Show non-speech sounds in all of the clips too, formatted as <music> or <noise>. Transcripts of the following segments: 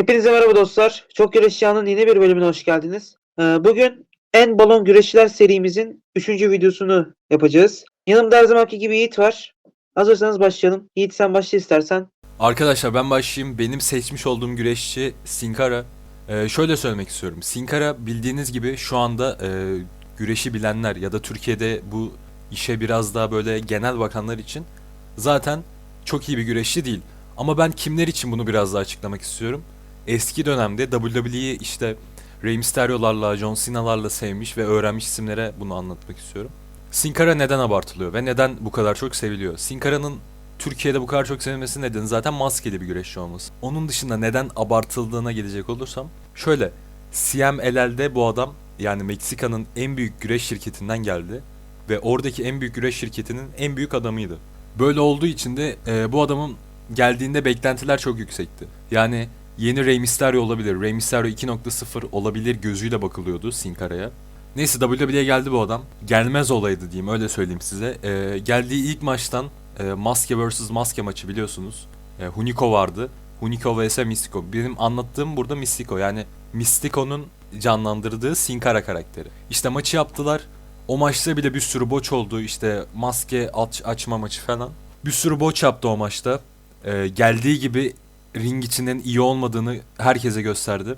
Hepinize merhaba dostlar. Çok Güreşçiyan'ın yeni bir bölümüne hoş geldiniz. Ee, Bugün En Balon Güreşçiler serimizin 3. videosunu yapacağız. Yanımda her zamanki gibi Yiğit var. Hazırsanız başlayalım. Yiğit sen başla istersen. Arkadaşlar ben başlayayım. Benim seçmiş olduğum güreşçi Sin Cara. Ee, şöyle söylemek istiyorum. Sin Cara bildiğiniz gibi şu anda e, güreşi bilenler ya da Türkiye'de bu işe biraz daha böyle genel bakanlar için zaten çok iyi bir güreşçi değil. Ama ben kimler için bunu biraz daha açıklamak istiyorum. Eski dönemde WWE'yi işte Rey Mysterio'larla, John Cena'larla sevmiş ve öğrenmiş isimlere bunu anlatmak istiyorum. Sin Cara neden abartılıyor ve neden bu kadar çok seviliyor? Sin Cara'nın Türkiye'de bu kadar çok sevilmesi nedeni zaten maskeli bir güreşçi olması. Onun dışında neden abartıldığına gelecek olursam şöyle CMLL'de bu adam yani Meksika'nın en büyük güreş şirketinden geldi ve oradaki en büyük güreş şirketinin en büyük adamıydı. Böyle olduğu için de e, bu adamın geldiğinde beklentiler çok yüksekti. Yani yeni Rey Mysterio olabilir, Rey Mysterio 2.0 olabilir gözüyle bakılıyordu Sin Cara'ya. Neyse WWE'ye geldi bu adam. Gelmez olaydı diyeyim öyle söyleyeyim size. E, geldiği ilk maçtan e, Maske vs Maske maçı biliyorsunuz. E, Hunico vardı. Hunico vs Mystico. Benim anlattığım burada Mystico. Yani Mystico'nun canlandırdığı Sin Cara karakteri. İşte maçı yaptılar. O maçta bile bir sürü boç oldu. İşte maske aç, açma maçı falan. Bir sürü boç yaptı o maçta. E, geldiği gibi ring içinden iyi olmadığını herkese gösterdi.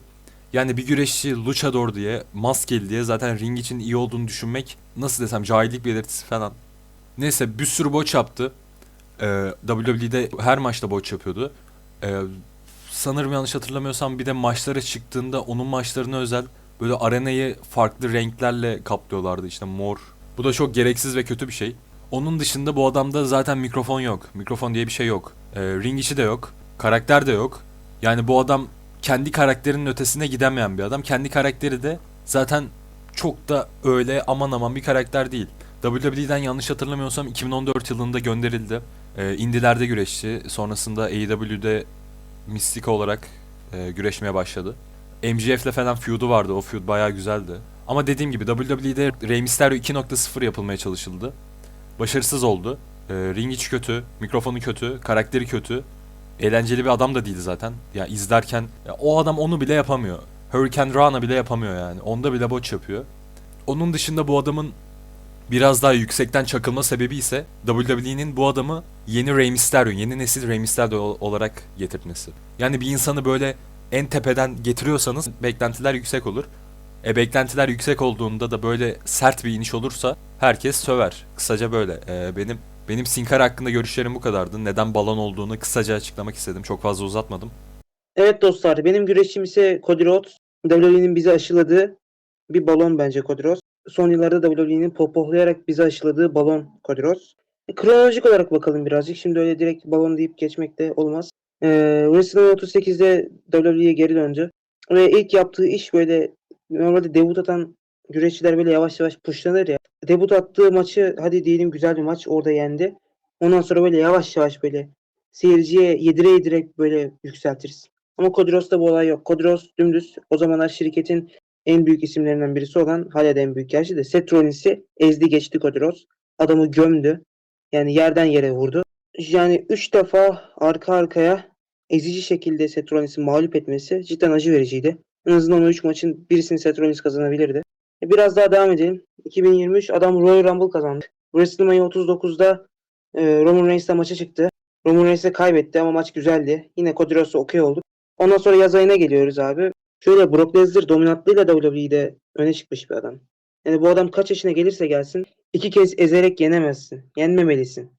Yani bir güreşçi luchador diye, maskeli diye zaten ring için iyi olduğunu düşünmek nasıl desem cahillik belirtisi falan. Neyse bir sürü boç yaptı. Ee, WWE'de her maçta boç yapıyordu. Ee, sanırım yanlış hatırlamıyorsam bir de maçlara çıktığında onun maçlarına özel böyle arenayı farklı renklerle kaplıyorlardı işte mor. Bu da çok gereksiz ve kötü bir şey. Onun dışında bu adamda zaten mikrofon yok. Mikrofon diye bir şey yok. Ee, ring içi de yok. Karakter de yok. Yani bu adam kendi karakterinin ötesine gidemeyen bir adam. Kendi karakteri de zaten çok da öyle aman aman bir karakter değil. WWE'den yanlış hatırlamıyorsam 2014 yılında gönderildi. Ee, indilerde güreşti. Sonrasında AEW'de Mystic olarak e, güreşmeye başladı. MJF'le falan feud'u vardı. O feud bayağı güzeldi. Ama dediğim gibi WWE'de Rey Mysterio 2.0 yapılmaya çalışıldı. Başarısız oldu. Ee, ring içi kötü, mikrofonu kötü, karakteri kötü. Eğlenceli bir adam da değil zaten. Ya izlerken ya o adam onu bile yapamıyor. Hurricane Rana bile yapamıyor yani. Onda bile boç yapıyor. Onun dışında bu adamın biraz daha yüksekten çakılma sebebi ise WWE'nin bu adamı yeni Rey Mysterio, yeni nesil Rey Mysterio ol- olarak getirtmesi. Yani bir insanı böyle en tepeden getiriyorsanız beklentiler yüksek olur. E beklentiler yüksek olduğunda da böyle sert bir iniş olursa herkes söver. Kısaca böyle. E, benim benim Sin Cara hakkında görüşlerim bu kadardı. Neden balon olduğunu kısaca açıklamak istedim. Çok fazla uzatmadım. Evet dostlar benim güreşçim ise Cody Rhodes. WWE'nin bize aşıladığı bir balon bence Cody Rhodes. Son yıllarda WWE'nin pohpohlayarak bize aşıladığı balon Cody Rhodes. Kronolojik olarak bakalım birazcık. Şimdi öyle direkt balon deyip geçmek de olmaz. Ee, WrestleMania 38'de WWE'ye geri döndü. Ve ilk yaptığı iş böyle normalde debut atan güreşçiler böyle yavaş yavaş pushlanır ya. Debut attığı maçı hadi diyelim güzel bir maç orada yendi. Ondan sonra böyle yavaş yavaş böyle seyirciye yedire yedire böyle yükseltiriz. Ama Kodros'ta bu olay yok. Kodros dümdüz o zamanlar şirketin en büyük isimlerinden birisi olan hala en büyük gerçi de Seth Rollins'i ezdi geçti Kodros. Adamı gömdü. Yani yerden yere vurdu. Yani 3 defa arka arkaya ezici şekilde Seth Rollins'i mağlup etmesi cidden acı vericiydi. En azından o 3 maçın birisini Seth Rollins kazanabilirdi. E, Biraz daha devam edelim. 2023 adam Royal Rumble kazandı. WrestleMania 39'da e, Roman Reigns'le maça çıktı. Roman Reigns'e kaybetti ama maç güzeldi. Yine Cody Rhodes'la okey olduk. Ondan sonra yaz ayına geliyoruz abi. Şöyle Brock Lesnar dominantlığıyla WWE'de öne çıkmış bir adam. Yani bu adam kaç yaşına gelirse gelsin iki kez ezerek yenemezsin. Yenmemelisin.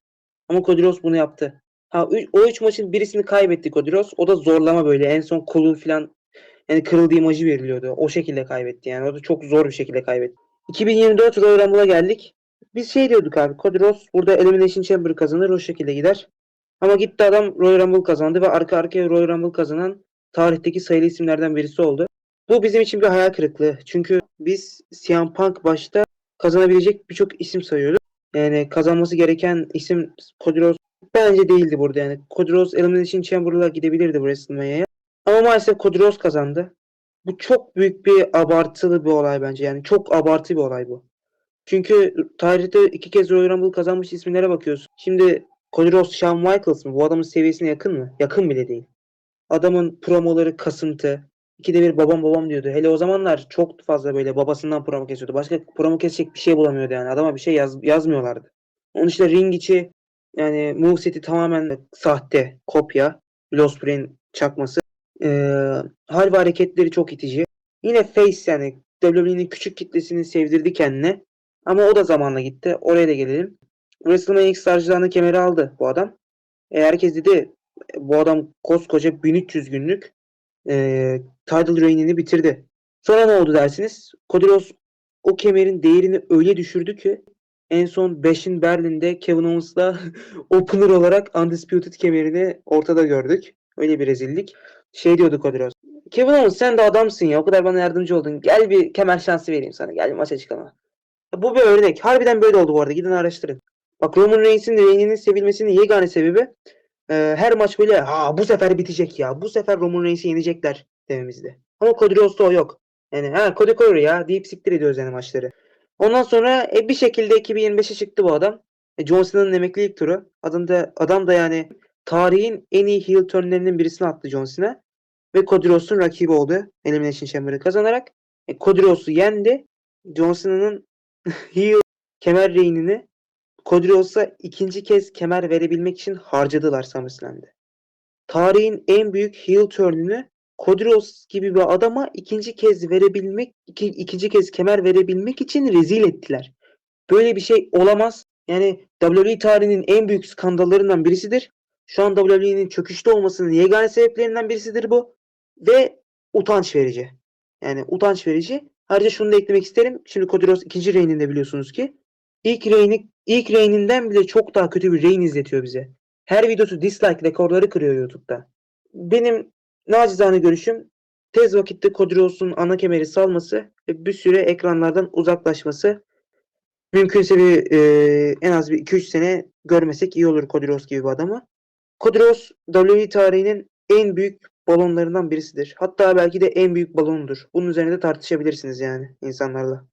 Ama Cody Rhodes bunu yaptı. Ha, o üç maçın birisini kaybetti Cody Rhodes. O da zorlama böyle. En son kolu falan yani kırıldığı imajı veriliyordu. O şekilde kaybetti yani. O da çok zor bir şekilde kaybetti. 2024 Royal Rumble'a geldik. Biz şey diyorduk abi. Cody Rhodes burada Elimination Chamber kazanır. O şekilde gider. Ama gitti adam Royal Rumble kazandı ve arka arkaya Royal Rumble kazanan tarihteki sayılı isimlerden birisi oldu. Bu bizim için bir hayal kırıklığı. Çünkü biz CM Punk başta kazanabilecek birçok isim sayıyorduk. Yani kazanması gereken isim Cody Rhodes bence değildi burada yani. Cody Rhodes Elimination Chamber'la gidebilirdi bu WrestleMania'ya. Ama maalesef Rhodes kazandı. Bu çok büyük bir abartılı bir olay bence. Yani çok abartı bir olay bu. Çünkü tarihte iki kez Royal Rumble kazanmış isimlere bakıyorsun. Şimdi Rhodes, Shawn Michaels mı? Bu adamın seviyesine yakın mı? Yakın bile değil. Adamın promoları kasıntı. İkide bir babam babam diyordu. Hele o zamanlar çok fazla böyle babasından promo kesiyordu. Başka promo kesecek bir şey bulamıyordu yani. Adama bir şey yaz, yazmıyorlardı. Onun işte ring içi yani moveseti tamamen sahte, kopya. Osprey'in çakması. Ee, hal ve hareketleri çok itici. Yine face yani WWE'nin küçük kitlesini sevdirdi kendine. Ama o da zamanla gitti. Oraya da gelelim. WrestleMania X sarjılarını kemeri aldı bu adam. E, herkes dedi bu adam koskoca 1300 günlük e, title reign'ini bitirdi. Sonra ne oldu dersiniz? Cody Rhodes o kemerin değerini öyle düşürdü ki en son 5'in Berlin'de Kevin Owens'la <laughs> opener olarak Undisputed kemerini ortada gördük. Öyle bir rezillik. Şey diyordu Cody Rhodes. Kevin Owens sen de adamsın ya. O kadar bana yardımcı oldun. Gel bir kemer şansı vereyim sana. Gel maça çıkalım. Bu bir örnek. Harbiden böyle oldu bu arada. Gidin araştırın. Bak Roman Reigns'in reigninin sevilmesinin yegane sebebi e, her maç böyle ha bu sefer bitecek ya. Bu sefer Roman Reigns'i yenecekler dememizde. Ama Cody Rhodes'ta o yok. Yani ha Cody Corey ya deyip siktir ediyoruz yani maçları. Ondan sonra e, bir şekilde 2025'e çıktı bu adam. E, John Cena'nın emeklilik turu. Adında, adam da yani tarihin en iyi heel turnlerinin birisine attı John Cena. Ve Cody Rhodes'un rakibi oldu. Elimination Chamber'ı kazanarak. E, Cody Rhodes'u yendi. John Cena'nın <laughs> heel kemer reynini Cody Rhodes'a ikinci kez kemer verebilmek için harcadılar SummerSlam'de. Tarihin en büyük heel turn'ünü Cody Rhodes gibi bir adama ikinci kez verebilmek, iki, ikinci kez kemer verebilmek için rezil ettiler. Böyle bir şey olamaz. Yani WWE tarihinin en büyük skandallarından birisidir. Şu an WWE'nin çöküşte olmasının yegane sebeplerinden birisidir bu. Ve utanç verici. Yani utanç verici. Ayrıca şunu da eklemek isterim. Şimdi Cody Rhodes ikinci reyninde biliyorsunuz ki. İlk reyni, ilk reyninden bile çok daha kötü bir reyn izletiyor bize. Her videosu dislike rekorları kırıyor YouTube'da. Benim nacizane görüşüm tez vakitte Cody Rhodes'un ana kemeri salması ve bir süre ekranlardan uzaklaşması. Mümkünse bir e, en az bir 2-3 sene görmesek iyi olur Cody Rhodes gibi bir adamı. Cody Rhodes WWE tarihinin en büyük balonlarından birisidir. Hatta belki de en büyük balondur. Bunun üzerine de tartışabilirsiniz yani insanlarla.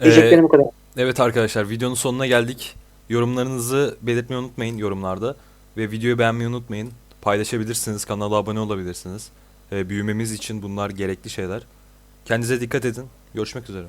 Ee, Diyeceklerim bu kadar. evet arkadaşlar videonun sonuna geldik. Yorumlarınızı belirtmeyi unutmayın yorumlarda. Ve videoyu beğenmeyi unutmayın. Paylaşabilirsiniz, kanala abone olabilirsiniz. Ee, büyümemiz için bunlar gerekli şeyler. Kendinize dikkat edin. Görüşmek üzere.